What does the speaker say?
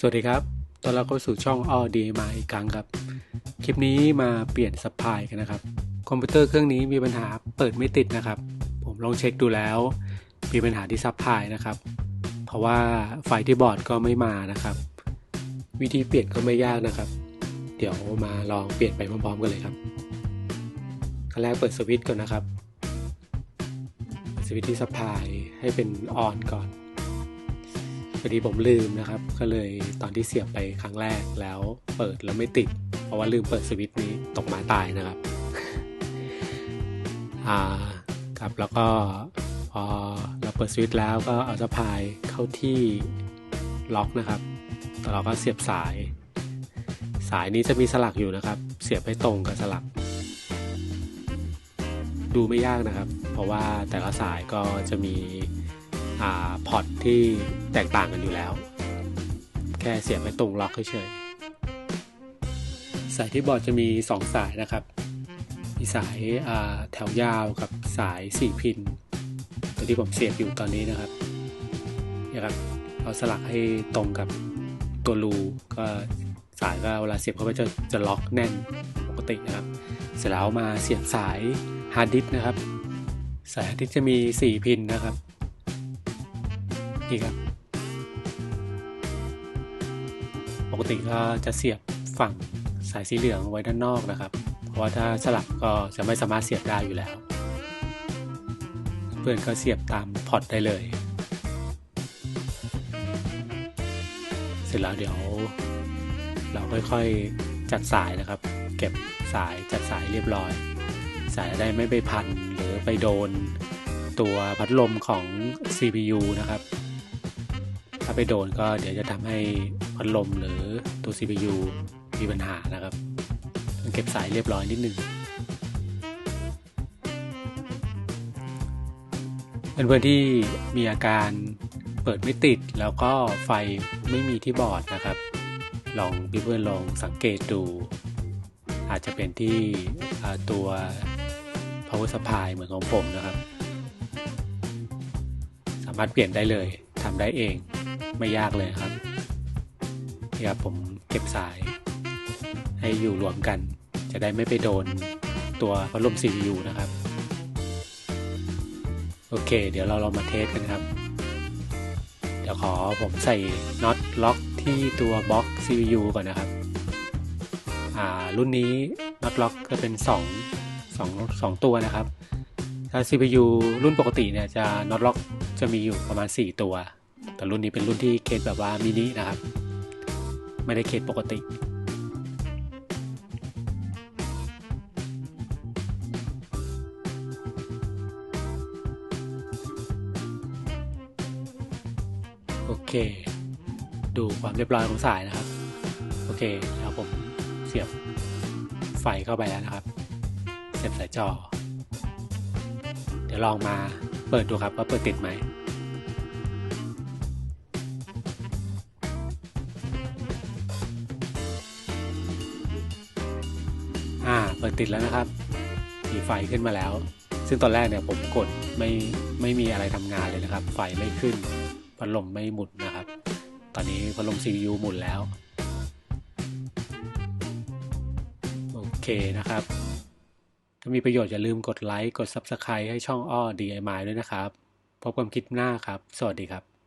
สวัสดีครับ ตอนเราเข้าสู่ช่องออดีมาอีกครั้งครับ คลิปนี้มาเปลี่ยนซัพพลายกันนะครับ คอมพิวเตอร์เครื่องนี้มีปัญหาเปิดไม่ติดนะครับ ผมลองเช็คดูแล้ว มีปัญหาที่ซัพพายนะครับ เพราะว่าไฟที่บอร์ดก็ไม่มานะครับ วิธีเปลี่ยนก็ไม่ยากนะครับ เดี๋ยวมาลองเปลี่ยนไปพร้อมๆกันเลยครับขั้นแรกเปิดสวิตช์ก่อนนะครับ สวิตช์ที่ซัพพายให้เป็นออนก่อน พอดีผมลืมนะครับ ก็เลยตอนที่เสียบไปครั้งแรกแล้วเปิดแล้วไม่ติด เพราะว่าลืมเปิดสวิตช์นี้ตกมาตายนะครับอ่าครับแล้วก็พอเราเปิดสวิตช์แล้วก็เอาสะพายเข้าที่ล็อกนะครับแล้วเราก็เสียบสาย สายนี้จะมีสลักอยู่นะครับ เสียบให้ตรงกับสลัก ดูไม่ยากนะครับ เพราะว่าแต่ละสายก็จะมี พอร์ตที่แตกต่างกันอยู่แล้ว แค่เสียบไปตรงล็อกเฉยๆสายที่บอร์ดจะมี 2 สายนะครับ มีสายาแถวยาวกับสาย 4 พิน ตัวที่ผมเสียบอยู่ตอนนี้นะครับนี่ยครับเราสลักให้ตรงกับตัวรูก็สายก็เวลาเสียบเข้าไปจะจะล็อกแน่นปกตินะครับ เสร็จแล้วมาเสียบสายฮาร์ดดิสก์นะครับ สายฮาร์ดดิสก์จะมี 4 พินนะครับ นี่ครับ ปกติก็จะเสียบฝั่งสายสีเหลืองไว้ด้านนอกนะครับ เพราะว่าถ้าสลับก็จะไม่สามารถเสียบได้อยู่แล้ว เพื่อนก็เสียบตามพอร์ตได้เลย เสร็จแล้วเดี๋ยว เราค่อยๆจัดสายนะครับ เก็บสายจัดสายเรียบร้อย สายได้ไม่ไปพันหรือไปโดนตัวพัดลมของ CPU นะครับ ไปโดนก็เดี๋ยวจะทำให้พัดลมหรือตัว CPU มีปัญหานะครับต้องเก็บสายเรียบร้อยนิดนึงเพื่อนๆที่มีอาการเปิดไม่ติดแล้วก็ไฟไม่มีที่บอร์ดนะครับ ลองเพื่อนๆลองสังเกตดู อาจจะเป็นที่ตัว power supply เหมือนของผมนะครับ สามารถเปลี่ยนได้เลยทำได้เอง ไม่ยากเลยครับเนี่ครับผมเก็บสาย ให้อยู่รวมกัน จะได้ไม่ไปโดนตัวพัดลม CPU นะครับ โอเค เดี๋ยวเราลองมาเทสกันครับ เดี๋ยวขอผมใส่น็อตล็อกที่ตัวบล็อก CPU ก่อนนะครับอ่ารุ่นนี้น็อตล็อกจะเป็น 2 2 2 ตัวนะครับ ถ้า CPU รุ่นปกติเนี่ยจะน็อตล็อกจะมีอยู่ประมาณ 4 ตัว แต่รุ่นนี้เป็นรุ่นที่เคสแบบว่ามินินะครับ ไม่ได้เคสปกติโอเค ดูความเรียบร้อยของสายนะครับ โอเคแล้วผมเสียบไฟเข้าไปแล้วนะครับ เสียบสายจอ เดี๋ยวลองมาเปิดดูครับว่าเปิดติดไหม เปิดติดแล้วนะครับ มีไฟขึ้นมาแล้ว ซึ่งตอนแรกเนี่ยผมกดไม่ไม่มีอะไรทำงานเลยนะครับ ไฟไม่ขึ้น พัดลมไม่หมุนนะครับ ตอนนี้พัดลม CPU หมุนแล้ว โอเคนะครับ ถ้ามีประโยชน์อย่าลืมกดไลค์ กด Subscribe ให้ช่องอ้อ DIY ด้วยนะครับ พบกันคลิปหน้าครับ สวัสดีครับ